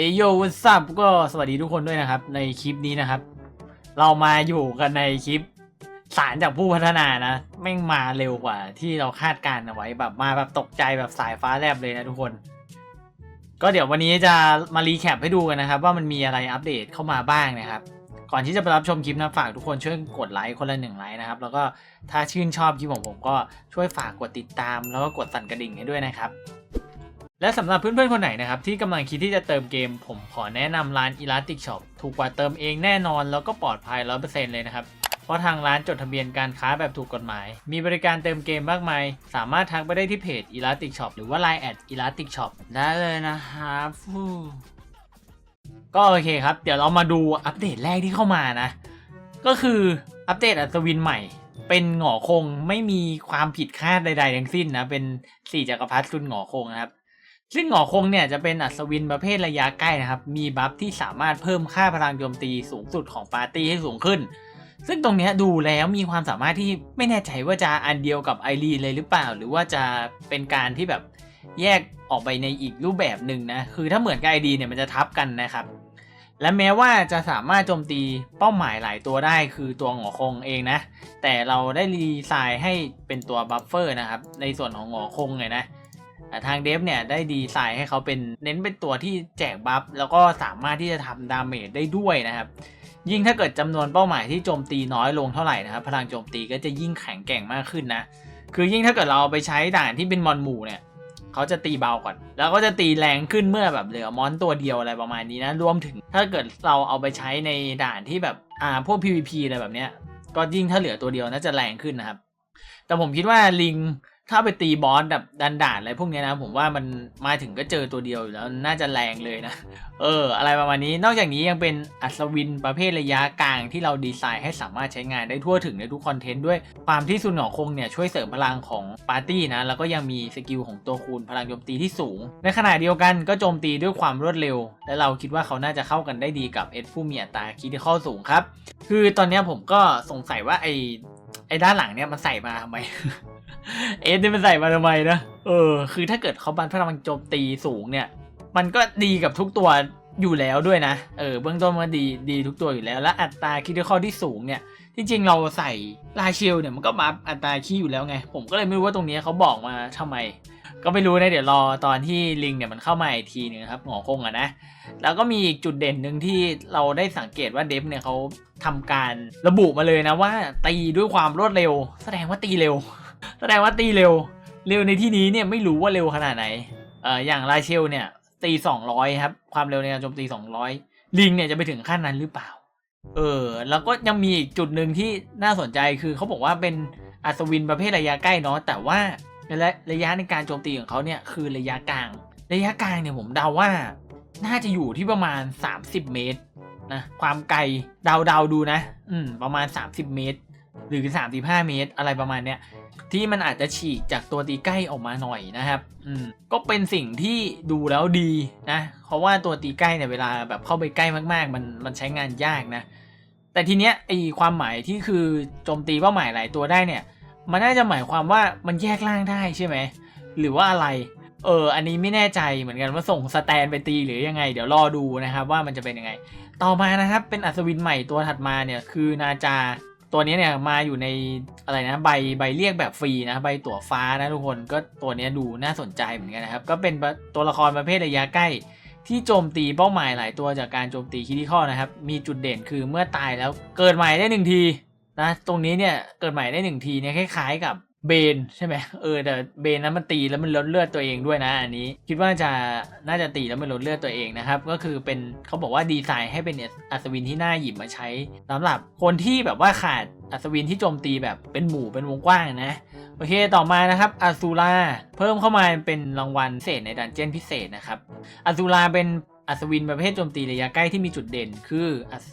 เอโยวัสับก็สวัสดีทุกคนด้วยนะครับ ในคลิปนี้นะครับ เรามาอยู่กันในคลิปสารจากผู้พัฒนานะแม่งมาเร็วกว่า ที่เราคาดการณ์เอาไว้แบบมาแบบตกใจแบบสายฟ้าแลบเลยนะทุกคน ก็เดี๋ยววันนี้จะมารีแคปให้ดูกันนะครับ ว่ามันมีอะไรอัปเดตเข้ามาบ้างนะครับ ก่อนที่จะไปรับชมคลิปนะฝากทุกคนช่วยกดไลค์คนละหนึ่งไลค์นะครับ แล้วก็ถ้าชื่นชอบคลิปของผมก็ช่วยฝากกดติดตาม แล้วก็กดสั่นกระดิ่งให้ด้วยนะครับ และสำหรับเพื่อนๆ คนไหนนะครับที่กำลังคิดที่จะเติมเกม ผมขอแนะนำร้าน Elastic Shop ถูกกว่าเติมเองแน่นอนแล้วก็ปลอดภัย 100%เลยนะครับ เพราะทางร้านจดทะเบียนการค้าแบบถูกกฎหมาย มีบริการเติมเกมมากมาย สามารถทักไปได้ที่เพจ Elastic Shop หรือว่า Line แอด Elastic Shop ได้เลยนะครับฟู่ก็โอเคครับ เดี๋ยวเรามาดูอัปเดตแรกที่เข้ามานะ ก็คืออัปเดตอัศวินใหม่ เป็นหงอคงไม่มีความผิดคาดใดๆทั้งสิ้นนะเป็นสี่จักรพรรดิซุนหงอคงนะครับ ซึ่งหงอคงเนี่ยจะเป็นอัศวินประเภทระยะใกล้นะครับ มีบัฟที่สามารถเพิ่มค่าพลังโจมตีสูงสุดของปาร์ตี้ให้สูงขึ้น ซึ่งตรงนี้ดูแล้วมีความสามารถที่ไม่แน่ใจว่าจะอันเดียวกับไอรีเลยหรือเปล่า หรือว่าจะเป็นการที่แบบแยกออกไปในอีกรูปแบบหนึ่งนะ คือถ้าเหมือนกับไอรีเนี่ยมันจะทับกันนะครับ และแม้ว่าจะสามารถโจมตีเป้าหมายหลายตัวได้คือตัวหงอคงเองนะ แต่เราได้รีไซน์ให้เป็นตัวบัฟเฟอร์นะครับ ในส่วนของหงอคงเลยนะ อ่ทางเดฟเนี่ยได้ดีไซน์ให้เขาเป็นเน้นเป็นตัวที่แจกบัฟแล้วก็สามารถที่จะทำดาเมจได้ด้วยนะครับ ยิ่งถ้าเกิดจำนวนเป้าหมายที่โจมตีน้อยลงเท่าไหร่นะครับ พลังโจมตีก็จะยิ่งแข็งแกร่งมากขึ้นนะ คือยิ่งถ้าเกิดเราเอาไปใช้ด่านที่เป็นมอนหมู่เนี่ยเขาจะตีเบาก่อน แล้วก็จะตีแรงขึ้นเมื่อแบบเหลือมอนตัวเดียวอะไรประมาณนี้นะ รวมถึงถ้าเกิดเราเอาไปใช้ในด่านที่แบบอ่าพวก PVP อะไรแบบเนี้ย ก็ยิ่งถ้าเหลือตัวเดียวน่าจะแรงขึ้นนะครับ แต่ผมคิดว่าลิง ถ้าไปตีบอสแบบดันด่านอะไรพวกเนี้ยนะ ผมว่ามันมาถึงก็เจอตัวเดียวอยู่แล้วน่าจะแรงเลยนะ เออ อะไรประมาณนี้นอกจากนี้ยังเป็นอัศวินประเภทระยะกลางที่เราดีไซน์ให้สามารถใช้งานได้ทั่วถึงในทุกคอนเทนต์ด้วยความที่ซุนหงอคงเนี่ยช่วยเสริมพลังของปาร์ตี้นะ แล้วก็ยังมีสกิลของตัวคูณพลังโจมตีที่สูง ในขณะเดียวกันก็โจมตีด้วยความรวดเร็ว และเราคิดว่าเขาน่าจะเข้ากันได้ดีกับเอ็ดผู้มีอัตราคิดที่ข้อสูงครับคือตอนเนี้ยผมก็สงสัยว่าไอไอด้านหลังเนี่ยมันใส่มาทำไม เอ็ดนี่ยมันใส่มาทำไมนะ เออ คือถ้าเกิดเขาบันพลังโจมตีสูงเนี่ย มันก็ดีกับทุกตัวอยู่แล้วด้วยนะ เออ เบื้องต้นมันดีดีทุกตัวอยู่แล้ว และอัตราคิดข้อที่สูงเนี่ยจริงๆเราใส่ลาเชลเนี่ยมันก็มาอัตราคีอยู่แล้วไง ผมก็เลยไม่รู้ว่าตรงนี้เขาบอกมาทำไม ก็ไม่รู้นะเดี๋ยวรอตอนที่ลิงเนี่ยมันเข้ามาอีกทีหนึงครับหงอคงอะนะ แล้วก็มีอีกจุดเด่นหนึ่งที่เราได้สังเกตว่าเดฟเนี่ยเขาทำการระบุมาเลยนะว่าตีด้วยความรวดเร็ว แสดงว่าตีเร็ว แสดงว่าตีเร็ว เร็วในที่นี้เนี่ยไม่รู้ว่าเร็วขนาดไหน เอ่ออย่างลาเชลเนี่ย ตี200ครับ ความเร็วในการโจมตี200ลิงเนี่ยจะไปถึงขั้นนั้นหรือเปล่า เออ แล้วก็ยังมีอีกจุดหนึ่งที่น่าสนใจคือเขาบอกว่าเป็นอัศวินประเภทระยะใกล้เนาะแต่ว่าระระยะในการโจมตีของเขาเนี่ยคือระยะกลาง ระยะกลางเนี่ยผมเดาว่าน่าจะอยู่ที่ประมาณ 30 เมตรนะความไกลเดาเดาๆดูนะ อืมประมาณ 30 เมตร หรือ 35 เมตร อะไรประมาณเนี้ย ที่มันอาจจะฉีกจากตัวตีใกล้ออกมาหน่อยนะครับ อืม ก็เป็นสิ่งที่ดูแล้วดีนะ เพราะว่าตัวตีใกล้เนี่ยเวลาแบบเข้าไปใกล้มากๆ มันมันใช้งานยากนะ แต่ทีเนี้ยไอความหมายที่คือโจมตีเป้าหมายหลายตัวได้เนี่ย มันน่าจะหมายความว่ามันแยกล่างได้ใช่ไหม หรือว่าอะไร เออ อันนี้ไม่แน่ใจเหมือนกันว่าส่งสแตนไปตีหรือยังไง เดี๋ยวรอดูนะครับว่ามันจะเป็นยังไง ต่อมานะครับเป็นอัศวินใหม่ตัวถัดมาเนี่ยคือนาจา ตัวนี้เนี่ยมาอยู่ในอะไรนะใบใบเรียกแบบฟรีนะใบตั๋วฟ้านะทุกคนก็ตัวนี้ดูน่าสนใจเหมือนกันนะครับ ก็เป็นตัวละครประเภทระยะใกล้ที่โจมตีเป้าหมายหลายตัวจากการโจมตีคิดิคอนะครับ มีจุดเด่นคือเมื่อตายแล้วเกิดใหม่ได้หนึ่งทีนะตรงนี้เนี่ยเกิดใหม่ได้หนึ่งทีเนี่ยคล้ายๆกับ เบนใช่ไหมเออแต่เบนนั้นมันตีแล้วมันลดเลือดตัวเองด้วยนะอันนี้ คิดว่าจะน่าจะตีแล้วมันลดเลือดตัวเองนะครับ ก็คือเป็นเขาบอกว่าดีไซน์ให้เป็นอัศวินที่น่าหยิบมาใช้สำหรับคนที่แบบว่าขาดอัศวินที่โจมตีแบบเป็นหมู่เป็นวงกว้างนะโอเคต่อมานะครับอาซูราเพิ่มเข้ามาเป็นรางวัลพิเศษในดันเจี้ยนพิเศษนะครับอาซูราเป็นอัศวินประเภทโจมตีระยะใกล้ที่มีจุดเด่น คืออัศ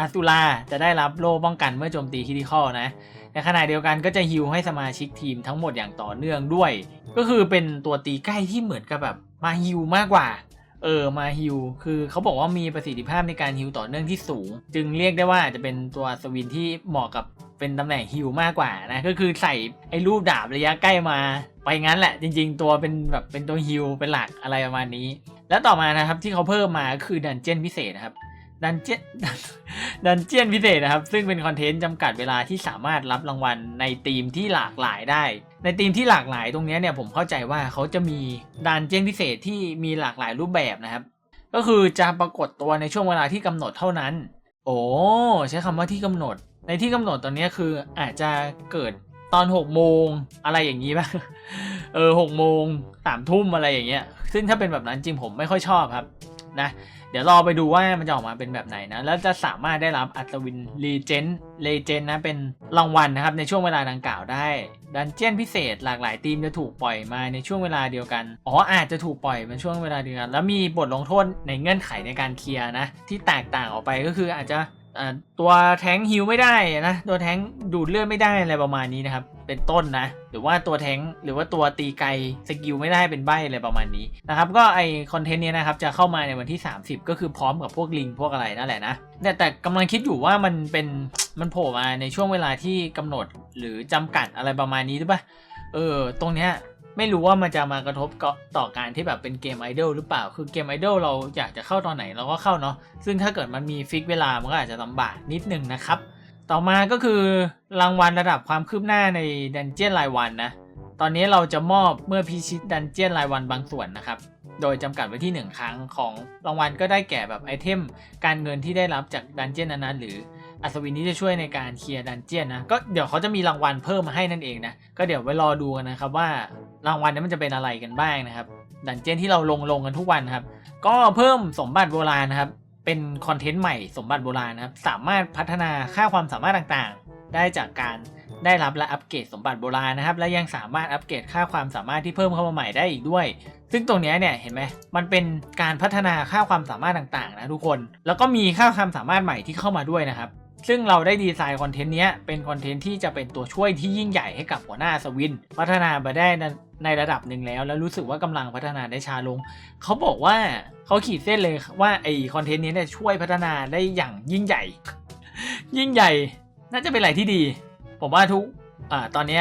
อาซูราจะได้รับโล่ป้องกันเมื่อโจมตีคิดิคอนะ ในขณะเดียวกันก็จะฮิวให้สมาชิกทีมทั้งหมดอย่างต่อเนื่องด้วย ก็คือเป็นตัวตีใกล้ที่เหมือนกับแบบมาฮิวมากกว่าเออมาฮิวคือเขาบอกว่ามีประสิทธิภาพในการฮิวต่อเนื่องที่สูง จึงเรียกได้ว่าจะเป็นตัวอัศวินที่เหมาะกับเป็นตำแหน่งฮิวมากกว่านะก็คือใส่ไอ้รูปดาบระยะใกล้มา ไปงั้นแหละจริง ๆ ตัวเป็นแบบเป็นตัวฮิวเป็นหลักอะไรประมาณนี้ และต่อมานะครับที่เขาเพิ่มมาคือดันเจียนพิเศษนะครับ ดันเจียนดันเจียนพิเศษนะครับ ซึ่งเป็นคอนเทนต์จำกัดเวลาที่สามารถรับรางวัลในธีมที่หลากหลายได้ ในธีมที่หลากหลายตรงเนี้ยเนี่ยผมเข้าใจว่าเขาจะมีดันเจียนพิเศษที่มีหลากหลายรูปแบบนะครับ ก็คือจะปรากฏตัวในช่วงเวลาที่กำหนดเท่านั้น โอ้ใช้คำว่าที่กำหนด ในที่กำหนดตอนเนี้ยคืออาจจะเกิดตอน6โมงอะไรอย่างนี้ป่ะเออหกโมงสามทุ่มอะไรอย่างเงี้ยซึ่งถ้าเป็นแบบนั้นจริงผมไม่ค่อยชอบครับนะ ดี๋ยวรอไปดูว่ามันจะออกมาเป็นแบบไหนนะ แล้วจะสามารถได้รับอัศวินรีเจนเลเจนนะเป็นรางวัลนะครับในช่วงเวลาดังกล่าวได้ ดันเจียนพิเศษหลากหลายทีมจะถูกปล่อยมาในช่วงเวลาเดียวกัน อ๋ออาจจะถูกปล่อยเป็นช่วงเวลาเดียวกัน แล้วมีบทลงโทษในเงื่อนไขในการเคลียร์นะที่แตกต่างออกไปก็คืออาจจะ ตัวแท้งฮิวไม่ได้นะ ตัวแท้งดูดเลือดไม่ได้อะไรประมาณนี้นะครับ เป็นต้นนะ หรือว่าตัวแท้งหรือว่าตัวตีไกลสกิลไม่ได้เป็นใบอะไรประมาณนี้นะครับ ก็ไอคอนเทนต์เนี้นะครับจะเข้ามาในวันที่ 30 ก็คือพร้อมกับพวกลิงพวกอะไรนั่นแหละนะ แต่แต่กำลังคิดอยู่ว่ามันเป็นมันโผล่มาในช่วงเวลาที่กำหนดหรือจำกัดอะไรประมาณนี้หรือปล่าเออตรงเนี้ย ไม่รู้ว่ามันจะมากระทบกับต่อการที่แบบเป็นเกมไอดอลหรือเปล่า คือเกมไอดอลเราอยากจะเข้าตอนไหนเราก็เข้าเนาะ ซึ่งถ้าเกิดมันมีฟิกเวลา มันก็อาจจะลำบากนิดนึงนะครับ ต่อมาก็คือรางวัลระดับความคืบหน้าในดันเจียนรายวันนะ ตอนนี้เราจะมอบเมื่อพิชิตดันเจียนรายวันบางส่วนนะครับ โดยจำกัดไว้ที่ 1 ครั้งของรางวัลก็ได้แก่แบบไอเทม การเงินที่ได้รับจากดันเจียนนั้นๆหรืออัศวินที่จะช่วยในการเคลียร์ดันเจียนนะ ก็เดี๋ยวเขาจะมีรางวัลเพิ่มมาให้นั่นเองนะ ก็เดี๋ยวไว้รอดูกันนะครับว่า รางวัลนี้มันจะเป็นอะไรกันบ้างนะครับ ดันเจียนที่เราลงลงกันทุกวันครับ ก็เพิ่มสมบัติโบราณนะครับ เป็นคอนเทนต์ใหม่สมบัติโบราณนะครับ สามารถพัฒนาค่าความสามารถต่างๆ ได้จากการได้รับและอัปเกรดสมบัติโบราณนะครับ และยังสามารถอัปเกรดค่าความสามารถที่เพิ่มเข้ามาใหม่ได้อีกด้วย ซึ่งตรงนี้เนี่ยเห็นไหมมันเป็นการพัฒนาค่าความสามารถต่างๆนะทุกคน แล้วก็มีค่าความสามารถใหม่ที่เข้ามาด้วยนะครับ ซึ่งเราได้ดีไซน์คอนเทนต์นี้เป็นคอนเทนต์ที่จะเป็นตัวช่วยที่ยิ่งใหญ่ให้กับหัวหน้าสวิน พัฒนาไปได้ในระดับหนึ่งแล้ว แล้วรู้สึกว่ากำลังพัฒนาได้ช้าลง เขาบอกว่าเขาขีดเส้นเลยว่าไอคอนเทนต์นี้เนี่ยช่วยพัฒนาได้อย่างยิ่งใหญ่ ยิ่งใหญ่ น่าจะเป็นอะไรที่ดี ผมว่าทุก อ่าตอนนี้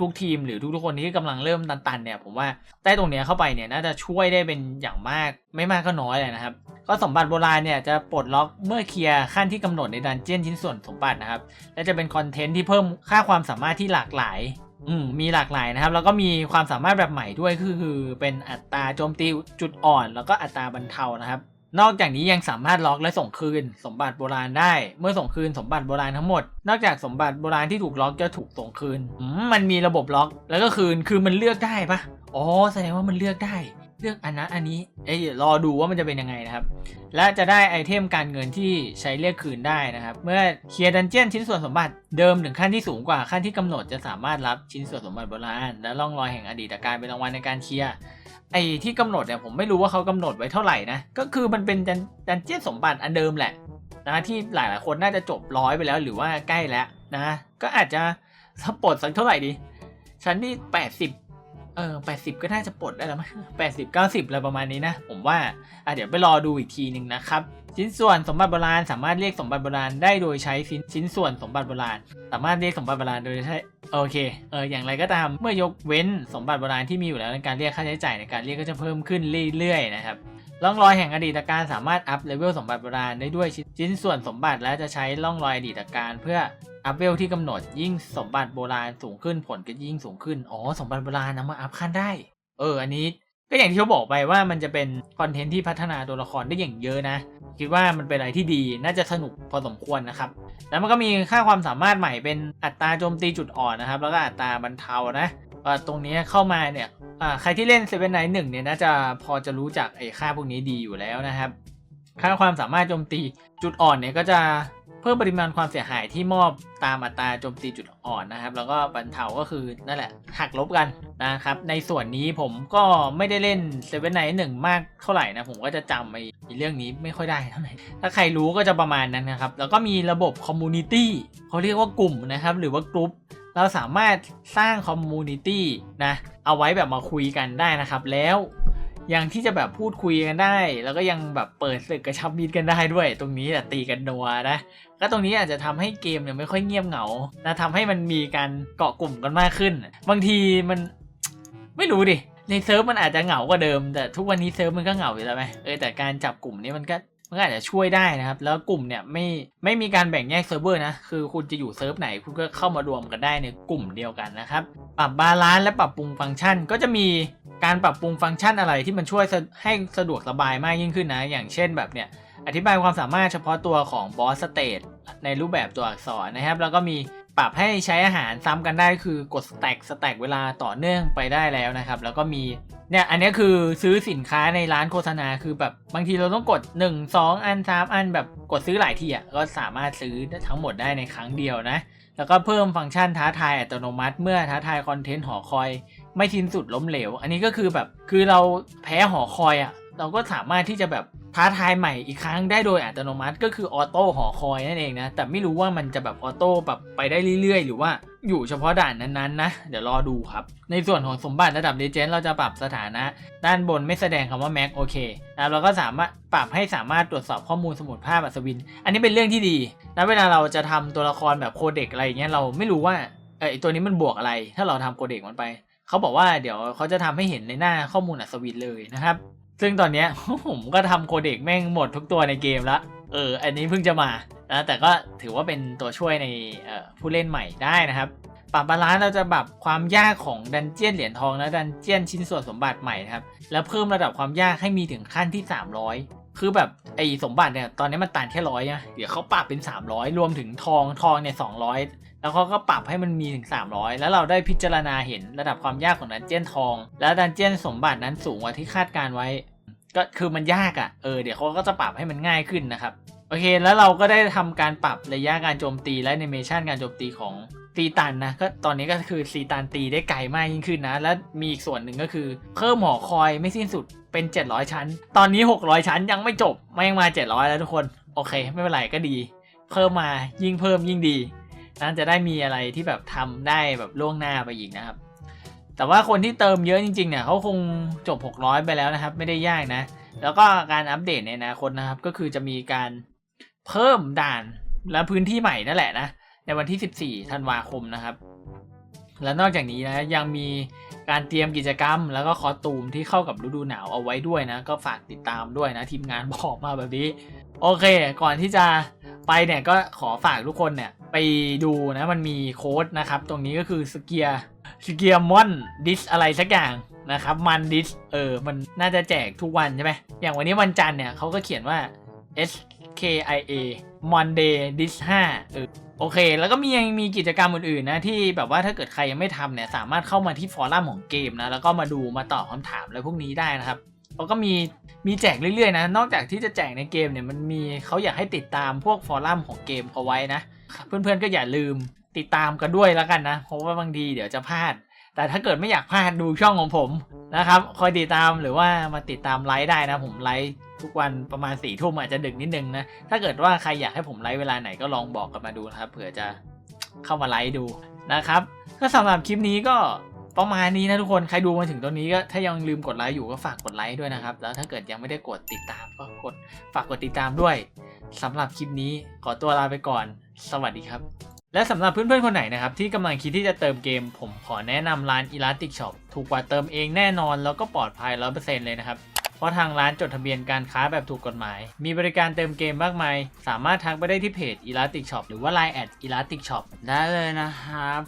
ทุกๆ ทีมหรือทุกๆคนที่กำลังเริ่มตันๆเนี่ยผมว่าได้ตรงเนี้ยเข้าไปเนี่ยน่าจะช่วยได้เป็นอย่างมากไม่มากก็น้อยเลยนะครับ ก็สมบัติโบราณเนี่ยจะปลดล็อกเมื่อเคลียร์ขั้นที่กำหนดในดันเจี้ยนชิ้นส่วนสมบัตินะครับ และจะเป็นคอนเทนต์ที่เพิ่มค่าความสามารถที่หลากหลายอืมมีหลากหลายนะครับ แล้วก็มีความสามารถแบบใหม่ด้วยคือคือเป็นอัตราโจมตีจุดอ่อน แล้วก็อัตราบรรเทานะครับ นอกจากนี้ยังสามารถล็อกและส่งคืน สมบัติโบราณได้ เมื่อส่งคืนสมบัติโบราณทั้งหมด นอกจากสมบัติโบราณที่ถูกล็อกจะถูกส่งคืนมมันมีระบบล็อกแล้วก็คืน คือมันเลือกได้ปะอ๋อ แสดงว่ามันเลือกได้ เลือกอันนั้นอันนี้เอ้ยรอดูว่ามันจะเป็นยังไงนะครับ และจะได้ไอเทมการเงินที่ใช้เรียกคืนได้นะครับ เมื่อเคลียร์ดันเจียนชิ้นส่วนสมบัติเดิมถึงขั้นที่สูงกว่าขั้นที่กำหนดจะสามารถรับชิ้นส่วนสมบัติโบราณและล่องรอยแห่งอดีตการเป็นรางวัลในการเคลียร์ไอที่กำหนดเนี่ยผมไม่รู้ว่าเขากำหนดไว้เท่าไหร่นะก็คือมันเป็นดันดันเจียนสมบัติอันเดิมแหละนะที่หลายๆคนน่าจะจบร้อยไปแล้วหรือว่าใกล้แล้วนะก็อาจจะสปลดสักเท่าไหร่ดีชั้นที่แปดสิบ เออแปดสิบก็น่าจะปลดได้แล้วมั้งแปดสิบเก้าสิบอะไรประมาณนี้นะ ผมว่าอะเดี๋ยวไปรอดูอีกทีหนึ่งนะครับ ชิ้นส่วนสมบัติโบราณสามารถเรียกสมบัติโบราณได้โดยใช้ชิ้นชิ้นส่วนสมบัติโบราณ สามารถเรียกสมบัติโบราณโดยใช้โอเคเอออย่างไรก็ตามเมื่อยกเว้นสมบัติโบราณที่มีอยู่แล้วในการเรียกค่าใช้จ่ายในการเรียกก็จะเพิ่มขึ้นเรื่อยๆนะครับ ร่องรอยแห่งอดีตการสามารถอัพเลเวลสมบัติโบราณได้ด้วยชิ้นส่วนสมบัติและจะใช้ร่องรอยอดีตการเพื่ออัพเวลที่กำหนดยิ่งสมบัติโบราณสูงขึ้นผลก็ยิ่งสูงขึ้น อ๋อ สมบัติโบราณนำมาอัพขั้นได้ เออ อันนี้ก็อย่างที่เขาบอกไปว่ามันจะเป็นคอนเทนต์ที่พัฒนาตัวละครได้อย่างเยอะนะ คิดว่ามันเป็นอะไรที่ดีน่าจะสนุกพอสมควรนะครับ แล้วมันก็มีค่าความสามารถใหม่เป็นอัตราโจมตีจุดอ่อนนะครับ แล้วก็อัตราบรรเทานะ ตรงนี้เข้ามาเนี่ยใครที่เล่นเซเว่นไนท์หนึ่งเนี่ยน่าจะพอจะรู้จักไอ้ค่าพวกนี้ดีอยู่แล้วนะครับ ค่าความสามารถโจมตีจุดอ่อนเนี่ยก็จะเพิ่มปริมาณความเสียหายที่มอบตามอัตราโจมตีจุดอ่อนนะครับ แล้วก็บรรเทาก็คือนั่นแหละหักลบกันนะครับ ในส่วนนี้ผมก็ไม่ได้เล่นเซเว่นไนท์หนึ่งมากเท่าไหร่นะ ผมก็จะจำไอ้เรื่องนี้ไม่ค่อยได้เท่าไหร่ ถ้าใครรู้ก็จะประมาณนั้นนะครับ แล้วก็มีระบบคอมมูนิตี้เขาเรียกว่ากลุ่มนะครับ หรือว่ากลุ่ม เราสามารถสร้างคอมมูนิตี้นะเอาไว้แบบมาคุยกันได้นะครับแล้วยังที่จะแบบพูดคุยกันได้ แล้วก็ยังแบบเปิดศึกกระชับมิตรกันได้ด้วย ตรงนี้แหละตีกันนัวนะก็ตรงนี้อาจจะทำให้เกมเนี่ยไม่ค่อยเงียบเหงานะทำให้มันมีการเกาะกลุ่มกันมากขึ้น บางทีมันไม่รู้ดิในเซิร์ฟมันอาจจะเหงากว่าเดิม แต่ทุกวันนี้เซิร์ฟมันก็เหงาอยู่แล้วไหมเออแต่การจับกลุ่มนี้มันก็ มันก็อาจจะช่วยได้นะครับ แล้วกลุ่มเนี่ยไม่ไม่มีการแบ่งแยกเซิร์ฟเวอร์นะ คือคุณจะอยู่เซิร์ฟไหนคุณก็เข้ามารวมกันได้ในกลุ่มเดียวกันนะครับ ปรับบาลานซ์และปรับปรุงฟังก์ชัน ก็จะมีการปรับปรุงฟังก์ชันอะไรที่มันช่วยให้สะดวกสบายมากยิ่งขึ้นนะ อย่างเช่นแบบเนี่ยอธิบายความสามารถเฉพาะตัวของบอสสเตทในรูปแบบตัวอักษรนะครับ แล้วก็มีปรับให้ใช้อาหารซ้ำกันได้คือกดสแต็กสแต็กเวลาต่อเนื่องไปได้แล้วนะครับ แล้วก็มี เนี่ยอันนี้คือซื้อสินค้าในร้านโฆษณาคือแบบบางทีเราต้องกด 1 2 อัน3อันแบบกดซื้อหลายทีอะก็สามารถซื้อทั้งหมดได้ในครั้งเดียวนะ แล้วก็เพิ่มฟังก์ชันท้าทายอัตโนมัติ เมื่อท้าทายคอนเทนต์หอคอย ไม่สิ้นสุดล้มเหลว อันนี้ก็คือแบบคือเราแพ้หอคอยอะเราก็สามารถที่จะแบบท้าทายใหม่อีกครั้งได้โดยอัตโนมัติก็คือออโต้หอคอยนั่นเองนะแต่ไม่รู้ว่ามันจะแบบออโต้แบบไปได้เรื่อยๆ หรือว่า อยู่เฉพาะด่านนั้นๆนะ เดี๋ยวรอดูครับ ในส่วนของสมบัติระดับเลเจนด์เราจะปรับสถานะ ด้านบนไม่แสดงคำว่าแม็กโอเคนะเราก็สามารถปรับให้สามารถตรวจสอบข้อมูลสมุดภาพอัศวิน อันนี้เป็นเรื่องที่ดีนะเวลาเราจะทำตัวละครแบบโคเด็กอะไรอย่างเงี้ยเราไม่รู้ว่าเออตัวนี้มันบวกอะไร ถ้าเราทำโคเด็กมันไป เขาบอกว่าเดี๋ยวเขาจะทำให้เห็นในหน้าข้อมูลอัศวินเลยนะครับ ซึ่งตอนเนี้ยผมก็ทำโคเด็กแม่งหมดทุกตัวในเกมละเออ อันนี้เพิ่งจะมา นะแต่ก็ถือว่าเป็นตัวช่วยในผู้เล่นใหม่ได้นะครับ ปรับบาลานซ์เราจะปรับความยากของดันเจียนเหรียญทองและดันเจียนชิ้นส่วนสมบัติใหม่นะครับ แล้วเพิ่มระดับความยากให้มีถึงขั้นที่ 300 คือแบบไอ้สมบัติเนี่ยตอนนี้มันตันแค่ร้อยนะเดี๋ยวเขาปรับเป็น 300 รวมถึงทองทองเนี่ย200แล้วเขาก็ปรับให้มันมีถึง 300 แล้วเราได้พิจารณาเห็นระดับความยากของดันเจียนทอง และดันเจียนสมบัตินั้นสูงกว่าที่คาดการไว้ ก็คือมันยากอะ่ะ เออ เดี๋ยวเขาก็จะปรับให้มันง่ายขึ้นนะครับ โอเค แล้วเราก็ได้ทำการปรับระยะการโจมตีและแอนิเมชันการโจมตีของซีตันนะก็ตอนนี้ก็คือซีตันตีได้ไกลมากยิ่งขึ้นนะ และมีอีกส่วนหนึ่งก็คือ เพิ่มหอคอยไม่สิ้นสุดเป็น 700 ชั้น ตอนนี้ 600 ชั้นยังไม่จบไม่ยังมา 700 แล้วทุกคน โอเค ไม่เป็นไรก็ดี เพิ่มมายิ่งเพิ่มยิ่งดีนั้นจะได้มีอะไรที่แบบทำได้แบบล่วงหน้าไปอีกนะครับ แต่ว่าคนที่เติมเยอะจริงๆเนี่ยเขาคงจบ 600 ไปแล้วนะครับ ไม่ได้ยากนะ แล้วก็การอัปเดตในอนาคตนะครับก็คือจะมีการ เพิ่มด่านและพื้นที่ใหม่นั่นแหละนะ ในวันที่ 14 ธันวาคมนะครับ และนอกจากนี้นะยังมีการเตรียมกิจกรรม แล้วก็คอสตูมที่เข้ากับฤดูหนาวเอาไว้ด้วยนะ ก็ฝากติดตามด้วยนะทีมงานบอกมาแบบนี้ โอเค ก่อนที่จะไปเนี่ยก็ขอฝากทุกคนเนี่ยไปดูนะมันมีโค้ดนะครับ ตรงนี้ก็คือสเกียสเกียมอนดิสอะไรสักอย่างนะครับมันดิสเออมันน่าจะแจกทุกวันใช่ไหมอย่างวันนี้วันจันทร์เนี่ยเขาก็เขียนว่า S K I A Monday dis 5เออโอเค แล้วก็มียังมีกิจกรรมอื่นๆนะ ที่แบบว่าถ้าเกิดใครยังไม่ทำเนี่ย สามารถเข้ามาที่ฟอรัมของเกมนะ แล้วก็มาดูมาตอบคำถามอะไรพวกนี้ได้นะครับแล้วก็มีมีแจกเรื่อยๆนะ นอกจากที่จะแจกในเกมเนี่ยมันมีเขาอยากให้ติดตามพวกฟอรัมของเกมเขาไว้นะ เพื่อนๆก็อย่าลืมติดตามกันด้วยแล้วกันนะ เพราะว่าบางทีเดี๋ยวจะพลาด แต่ถ้าเกิดไม่อยากพลาดดูช่องของผมนะครับ คอยติดตามหรือว่ามาติดตามไลฟ์ได้นะ ผมไลฟ์ทุกวันประมาณสี่ทุ่มอาจจะดึกนิดนึงนะ ถ้าเกิดว่าใครอยากให้ผมไลฟ์เวลาไหนก็ลองบอกกันมาดูนะครับ เผื่อจะเข้ามาไลฟ์ดูนะครับ ก็สำหรับคลิปนี้ก็ประมาณนี้นะทุกคน ใครดูมาถึงตรงนี้ก็ถ้ายังลืมกดไลค์อยู่ก็ฝากกดไลค์ด้วยนะครับ แล้วถ้าเกิดยังไม่ได้กดติดตามก็กดฝากกดติดตามด้วยสำหรับคลิปนี้ขอตัวลาไปก่อน สวัสดีครับ และสำหรับเพื่อนๆ คนไหนนะครับที่กำลังคิดที่จะเติมเกม ผมขอแนะนำร้าน Elastic Shop ถูกกว่าเติมเองแน่นอนแล้วก็ปลอดภัย 100%เลยนะครับ เพราะทางร้านจดทะเบียนการค้าแบบถูกกฎหมาย มีบริการเติมเกมมากมาย สามารถทักไปได้ที่เพจ Elastic Shop หรือว่า Line at Elastic Shop ได้เลยนะครับ